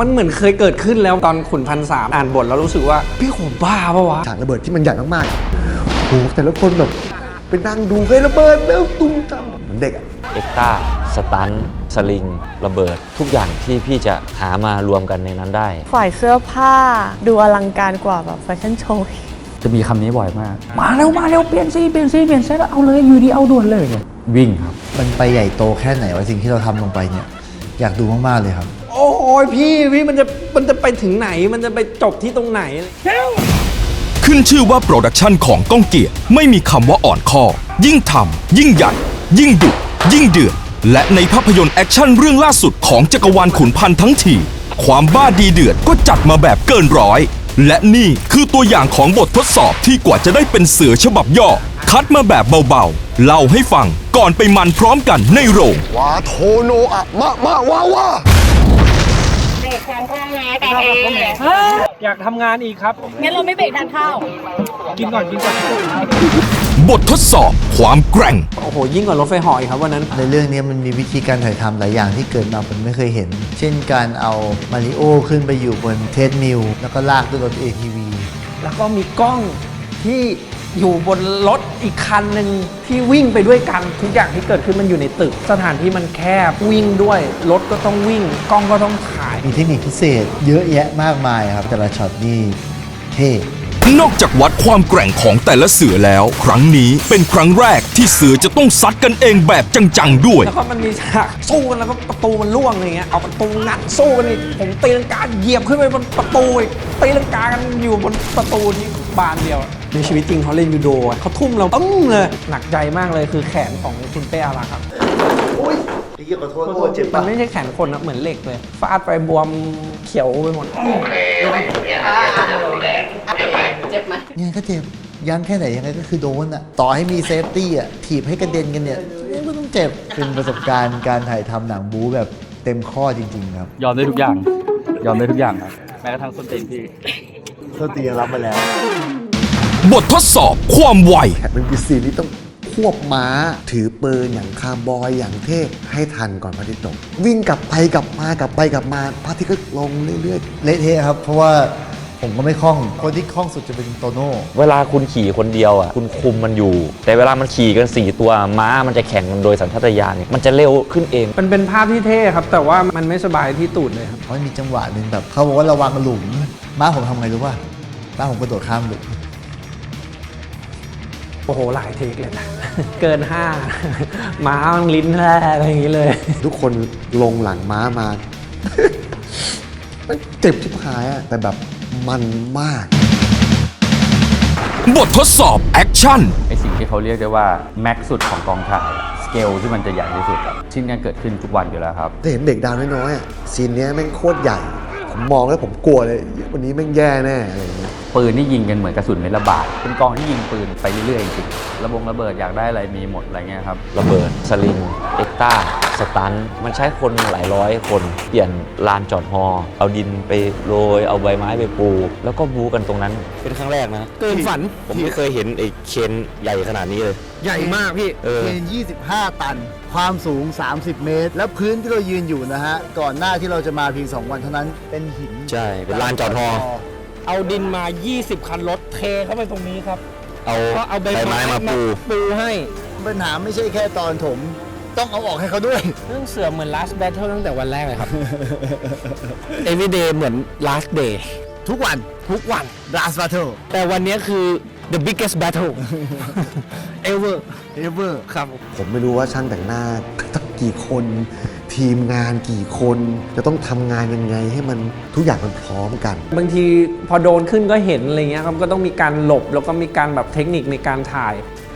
มันเหมือนเคยเกิดขึ้นแล้วตอนขุนพันสามอ่านบทแล้วรู้สึกว่า พี่โขมบ้าปะวะ ฉากระเบิดที่มันใหญ่มากๆโหแต่ละคนแบบไปนั่งดูไประเบิดแล้วตุ้มตามเหมือนเด็กอะเอ็กต้าสตันสลิง ระเบิด ทุกอย่างที่พี่จะหามารวมกันในนั้นได้ ฝ่ายเสื้อผ้าดูอลังการกว่าแบบแฟชั่นโชว์จะมีคำนี้บ่อยมาก มาเร็วมาเร็วเปลี่ยนซีเปลี่ยนซีเปลี่ยนเซตเอาเลยอยู่ดีเอาด่วนเลยเนี่ยวิ่งครับ มันไปใหญ่โตแค่ไหนวะสิ่งที่เราทำลงไปเนี่ย อยากดูมาก ๆ เลยครับโอ้ ยพี่พี่มันจะมันจะไปถึงไหนมันจะไปจบที่ตรงไหน ขึ้นชื่อว่าโปรดักชันของก้องเกียรติไม่มีคำว่าอ่อนข้อ ยิ่งทำยิ่งใหญ่ ยิ่งดุยิ่งเดือด และในภาพยนตร์แอคชั่นเรื่องล่าสุดของจักรวาลขุนพันธ์ทั้งที ความบ้าดีเดือดก็จัดมาแบบเกินร้อย และนี่คือตัวอย่างของบททดสอบที่กว่าจะได้เป็นเสือฉบับย่อ คัดมาแบบเบาๆ เล่าให้ฟังก่อนไปมันพร้อมกันในโรง วาโทโนอะมะมะวาวา อยากทำงานอีกครับ งั้นเราไม่เบรกทานข้าว กินก่อนกินก่อนบททดสอบความแกร่ง โอ้โห ยิ่งกว่ารถไฟเหออีกครับวันนั้น ในเรื่องนี้มันมีวิธีการถ่ายทำหลายอย่างที่เกิดมาผมไม่เคยเห็น เช่นการเอามาริโอขึ้นไปอยู่บนเทรดมิลแล้วก็ลากด้วยรถ ATV แล้วก็มีกล้องที่อยู่บนรถอีกคันหนึ่งที่วิ่งไปด้วยกันทุกอย่างที่เกิดขึ้นมันอยู่ในตึก สถานที่มันแคบวิ่งด้วย รถก็ต้องวิ่ง กล้องก็ต้องถ่าย มีเทคนิคพิเศษเยอะแยะมากมายครับ แต่ละช็อตนี่เท่นอกจากวัดความแกร่งของแต่ละเสือแล้ว ครั้งนี้เป็นครั้งแรกที่เสือจะต้องซัดกันเองแบบจังๆด้วย แล้วก็มันมีฉากสู้กันแล้วก็ประตูมันร่วงอย่างเงี้ยเอาประตูงัดสู้กันอีกผมตีลังกาเหยียบขึ้นไปบนประตูอีกตีลังกากันอยู่บนประตูที่ บานเดียวอะในชีวิตจริงเขาเล่นยูโดอะเขาทุ่มเราตึ้งเลย หนักใจมากเลยคือแขนของคุณเป้อารักษ์ครับไอ้เหี้ยขอโทษโอ้เจ็บมัปะนไม่ใช่แขนคนนะเหมือนเหล็กเลย ฟาดไปบวมเขียวไปหมดยังไงก็เจ็บยันแค่ไหนยังไงก็คือโดนอะต่อให้มีเซฟตี้อะถีบให้กระเด็นกันเนี่ยยังก็ต้องเจ็บเป็นประสบการณ์การถ่ายทำหนังบู๊แบบเต็มข้อจริง ๆ ครับ ยอมได้ทุกอย่าง ยอมได้ทุกอย่างครับ แม้กระทั่งส้นตีนพี่โทษทีรับมาแล้ว บททดสอบความไว แขกเป็นปีซีนที่ต้องควบม้า ถือปืนอย่างคาร์บอยอย่างเทพให้ทันก่อนพระอาทิตย์ตก วิ่งกลับไปกลับมากลับไปกลับมาพระอาทิตย์ก็ลงเรื่อยเละเทะครับ เพราะว่า ผมก็ไม่คล่อง คนที่คล่องสุดจะเป็นโตโน่ เวลาคุณขี่คนเดียวอะคุณคุมมันอยู่ แต่เวลามันขี่กัน 4 ตัวม้ามันจะแข่งกันโดยสัญชาตญาณมันจะเร็วขึ้นเอง มันเป็นภาพที่เท่ครับ แต่ว่ามันไม่สบายที่ตูดเลยครับ เพราะมันมีจังหวะหนึ่งแบบเขาบอกว่าระวังหลุม ม้าผมทำไงรู้ป่ะม้าผมกระโดดข้ามหลุมโอ้โห หลายเทคเลยนะ เกินห้าม้ามันลิ้นแร่อะไรอย่างนี้เลยๆทุกคนลงหลังม้ามามันเจ็บชิบหายอะแต่แบบ มันมาก บททดสอบแอคชั่น ไอสิ่งที่เขาเรียกได้ว่า แม็กซ์สุดของกองถ่ายสเกลที่มันจะใหญ่ที่สุดอะชิ้นกันเกิดขึ้นทุกวันอยู่แล้วครับถ้าเห็นเด็กดาวน้อยๆอะซีนเนี้ยแม่งโคตรใหญ่ ผมมองแล้วผมกลัวเลย วันนี้แม่งแย่แน่อะไรอย่างเงี้ยปืนนี่ยิงกันเหมือนกระสุนเม็ดละบาทเป็นกองที่ยิงปืนไปเรื่อยๆจริงๆระบงระเบิดอยากได้อะไรมีหมดอะไรเงี้ยครับ ระเบิดสลิงเอ็กต้าสตันมันใช้คนหลายร้อยคน เปลี่ยนลานจอดฮอ เอาดินไปโรย เอาใบไม้ไปปู แล้วก็บูกันตรงนั้น เป็นครั้งแรกนะ เกินฝัน ผมไม่เคยเห็นไอ้เคนใหญ่ขนาดนี้เลย ใหญ่มากพี่เออ เคน25 ตัน ความสูง 30 เมตร แล้วพื้นที่เรายืนอยู่นะฮะ ก่อนหน้าที่เราจะมาเพียง 2 วันเท่านั้น เป็นหิน ใช่ เป็นลานจอดฮอ เอาดินมา 20 คันรถเทเข้าไปตรงนี้ครับ เอาก็เอาใบใบไม้มาปูปูให้ปัญหาไม่ใช่แค่ตอนถม ต้องเอาออกให้เขาด้วย เรื่องเสือเหมือน last battle ตั้งแต่วันแรกเลยครับ everyday เหมือน last day ทุกวันทุกวัน last battle แต่วันนี้คือ the biggest battle ever ever ครับ ผมไม่รู้ว่าช่างแต่งหน้าต้องกี่คน ทีมงานกี่คน จะต้องทำงานยังไงให้มันทุกอย่างมันพร้อมกัน บางทีพอโดนขึ้นก็เห็นอะไรเงี้ยครับก็ต้องมีการหลบแล้วก็มีการแบบเทคนิคในการถ่าย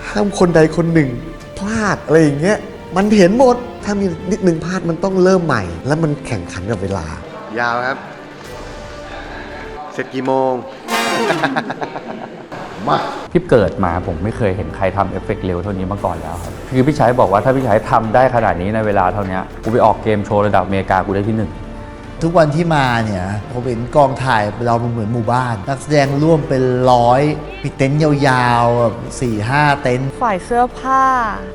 ห้ามคนใดคนหนึ่งพลาดอะไรอย่างเงี้ยมันเห็นหมดถ้ามีนิดนึงพลาดมันต้องเริ่มใหม่ แล้วมันแข่งขันกับเวลา ยาวครับ เสร็จกี่โมง มาพี่เกิดมาผมไม่เคยเห็นใครทำเอฟเฟกต์เร็วเท่านี้มาก่อนแล้วครับคือพี่ชัยบอกว่าถ้าพี่ชัยทำได้ขนาดนี้ในเวลาเท่านี้กูไปออกเกมโชว์ระดับอเมริกากูได้ที่หนึ่งทุกวันที่มาเนี่ยผมเห็นกองถ่ายเรามันเหมือนหมู่บ้าน นักแสดงร่วมเป็นร้อยมีเต็นท์ยาวๆแบบสี่ห้าเต็นท์ฝ่ายเสื้อผ้า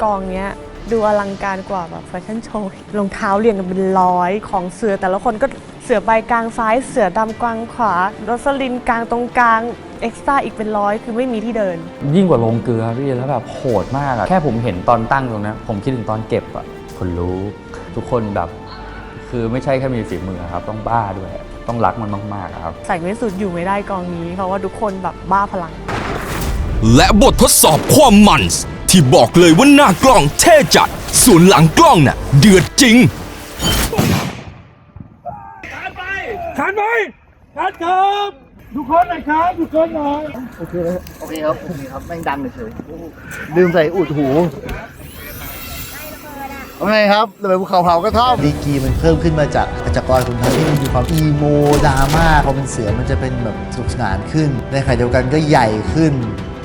กองเนี้ยดูอลังการกว่าแบบแฟชั่นโชว์รองเท้าเรียงกันเป็นร้อยของเสือแต่ละคนก็สือใบกลางซ้าย เสือดำกลางขวาโรสลินกลางตรงกลาง เอ็กซ์ตร้าอีกเป็นร้อยคือไม่มีที่เดิน ยิ่งกว่าลงเกลือพี่แล้วแบบโหดมากอะแค่ผมเห็นตอนตั้งตรงนั้นผมคิดถึงตอนเก็บอะคนรู้ ทุกคนแบบ คือไม่ใช่แค่มีฝีมือครับ ต้องบ้าด้วยต้องรักมันมากๆอะครับ ใส่ไม่สุดอยู่ไม่ได้กองนี้ เพราะว่าทุกคนแบบบ้าพลัง และบททดสอบความมันส์ที่บอกเลยว่าหน้ากล้องเท่จัด ส่วนหลังกล้องน่ะเดือดจริง โอเคครับโอเคครับแม่งดังเฉยลืมใส่อุดหูโอเคครับเลยภูเขาเผากระท่อมดีกรีมันเพิ่มขึ้นมาจากขจักรคุณทัพที่มันมีความอีโมดราม่าพอเป็นเสือมันจะเป็นแบบสนุกสนานขึ้น ในขณะเดียวกันก็ใหญ่ขึ้น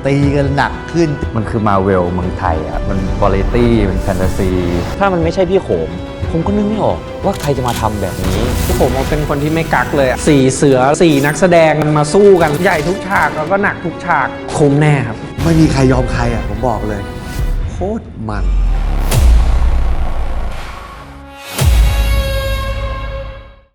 ตีกันหนักขึ้น มันคือมาเวลเมืองไทยอะมันวาไรตี้มันแฟนตาซีถ้ามันไม่ใช่พี่โขม ผมก็นึกไม่ออกว่าใครจะมาทำแบบนี้ที่ผมเป็นคนที่ไม่กักเลยอะสี่เสือสี่นักแสดงมันมาสู้กันใหญ่ทุกฉากแล้วก็หนักทุกฉากคุ้มแน่ครับ ไม่มีใครยอมใครอะผมบอกเลย โคตรมัน